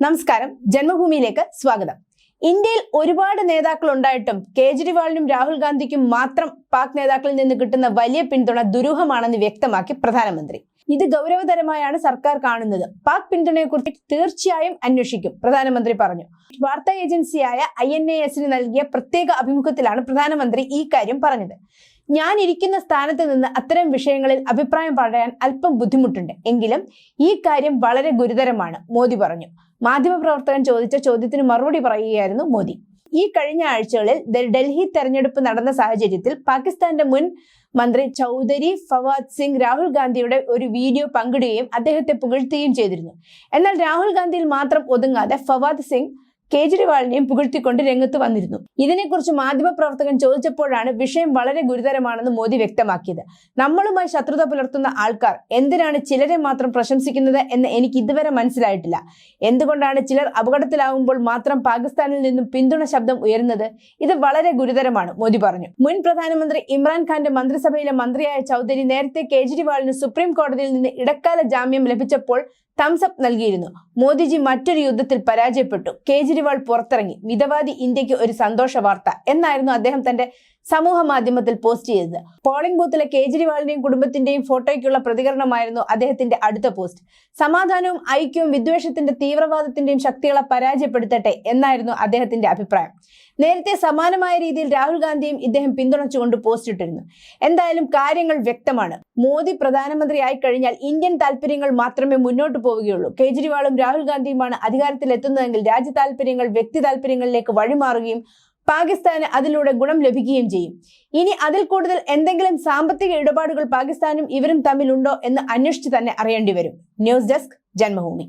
നമസ്കാരം. ജന്മഭൂമിയിലേക്ക് സ്വാഗതം. ഇന്ത്യയിൽ ഒരുപാട് നേതാക്കൾ ഉണ്ടായിട്ടും കേജ്രിവാളിനും രാഹുൽ ഗാന്ധിക്കും മാത്രം പാക് നേതാക്കളിൽ നിന്ന് കിട്ടുന്ന വലിയ പിന്തുണ ദുരൂഹമാണെന്ന് വ്യക്തമാക്കി പ്രധാനമന്ത്രി. ഇത് ഗൗരവതരമായാണ് സർക്കാർ കാണുന്നത്. പാക് പിന്തുണയെക്കുറിച്ച് തീർച്ചയായും അന്വേഷിക്കും പ്രധാനമന്ത്രി പറഞ്ഞു. വാർത്താ ഏജൻസിയായ ഐ എൻ എ എസിന് നൽകിയ പ്രത്യേക അഭിമുഖത്തിലാണ് പ്രധാനമന്ത്രി ഈ കാര്യം പറഞ്ഞത്. ഞാൻ ഇരിക്കുന്ന സ്ഥാനത്ത് നിന്ന് അത്തരം വിഷയങ്ങളിൽ അഭിപ്രായം പറയാൻ അല്പം ബുദ്ധിമുട്ടുണ്ട്. എങ്കിലും ഈ കാര്യം വളരെ ഗുരുതരമാണ് മോദി പറഞ്ഞു. മാധ്യമപ്രവർത്തകൻ ചോദിച്ച ചോദ്യത്തിന് മറുപടി പറയുകയായിരുന്നു മോദി. ഈ കഴിഞ്ഞ ആഴ്ചകളിൽ ഡൽഹി തെരഞ്ഞെടുപ്പ് നടന്ന സാഹചര്യത്തിൽ പാകിസ്ഥാന്റെ മുൻ മന്ത്രി ചൗധരി ഫവാദ് സിംഗ് രാഹുൽ ഗാന്ധിയുടെ ഒരു വീഡിയോ പങ്കിടുകയും അദ്ദേഹത്തെ പുകഴ്ത്തുകയും ചെയ്തിരുന്നു. എന്നാൽ രാഹുൽ ഗാന്ധിയിൽ മാത്രം ഒതുങ്ങാതെ ഫവാദ് സിംഗ് കേജ്രിവാളിനെയും പുകഴ്ത്തിക്കൊണ്ട് രംഗത്ത് വന്നിരുന്നു. ഇതിനെക്കുറിച്ച് മാധ്യമപ്രവർത്തകൻ ചോദിച്ചപ്പോഴാണ് വിഷയം വളരെ ഗുരുതരമാണെന്ന് മോദി വ്യക്തമാക്കിയത്. നമ്മളുമായി ശത്രുത പുലർത്തുന്ന ആൾക്കാർ എന്തിനാണ് ചിലരെ മാത്രം പ്രശംസിക്കുന്നത് എന്ന് എനിക്ക് ഇതുവരെ മനസ്സിലായിട്ടില്ല. എന്തുകൊണ്ടാണ് ചിലർ അപകടത്തിലാവുമ്പോൾ മാത്രം പാകിസ്ഥാനിൽ നിന്നും പിന്തുണ ശബ്ദം ഉയരുന്നത്? ഇത് വളരെ ഗുരുതരമാണ് മോദി പറഞ്ഞു. മുൻ പ്രധാനമന്ത്രി ഇമ്രാൻഖാന്റെ മന്ത്രിസഭയിലെ മന്ത്രിയായ ചൗധരി നേരത്തെ കേജ്രിവാളിന് സുപ്രീം കോടതിയിൽ നിന്ന് ഇടക്കാല ജാമ്യം ലഭിച്ചപ്പോൾ തംസപ്പ് നൽകിയിരുന്നു. മോദിജി മറ്റൊരു യുദ്ധത്തിൽ പരാജയപ്പെട്ടു. കേജ്രിവാൾ പുറത്തിറങ്ങി. മിതവാദി ഇന്ത്യയ്ക്ക് ഒരു സന്തോഷ വാർത്ത എന്നായിരുന്നു അദ്ദേഹം തന്റെ സമൂഹ മാധ്യമത്തിൽ പോസ്റ്റ് ചെയ്തത്. പോളിംഗ് ബൂത്തിലെ കേജ്രിവാളിന്റെയും കുടുംബത്തിന്റെയും ഫോട്ടോയ്ക്കുള്ള പ്രതികരണമായിരുന്നു അദ്ദേഹത്തിന്റെ അടുത്ത പോസ്റ്റ്. സമാധാനവും ഐക്യവും വിദ്വേഷത്തിന്റെ തീവ്രവാദത്തിന്റെയും ശക്തികളെ പരാജയപ്പെടുത്തട്ടെ എന്നായിരുന്നു അദ്ദേഹത്തിന്റെ അഭിപ്രായം. നേരത്തെ സമാനമായ രീതിയിൽ രാഹുൽ ഗാന്ധിയും ഇദ്ദേഹം പിന്തുണച്ചുകൊണ്ട് പോസ്റ്റ് ഇട്ടിരുന്നു. എന്തായാലും കാര്യങ്ങൾ വ്യക്തമാണ്. മോദി പ്രധാനമന്ത്രിയായി കഴിഞ്ഞാൽ ഇന്ത്യൻ താല്പര്യങ്ങൾ മാത്രമേ മുന്നോട്ട് പോവുകയുള്ളൂ. കേജ്രിവാളും രാഹുൽ ഗാന്ധിയുമാണ് അധികാരത്തിലെത്തുന്നതെങ്കിൽ രാജ്യ താല്പര്യങ്ങൾ വ്യക്തി താല്പര്യങ്ങളിലേക്ക് വഴിമാറുകയും പാകിസ്ഥാന് അതിലൂടെ ഗുണം ലഭിക്കുകയും ചെയ്യും. ഇനി അതിൽ കൂടുതൽ എന്തെങ്കിലും സാമ്പത്തിക ഇടപാടുകൾ പാകിസ്ഥാനും ഇവരും തമ്മിലുണ്ടോ എന്ന് അന്വേഷിച്ച് തന്നെ അറിയേണ്ടി വരും. News desk Janmabhumi.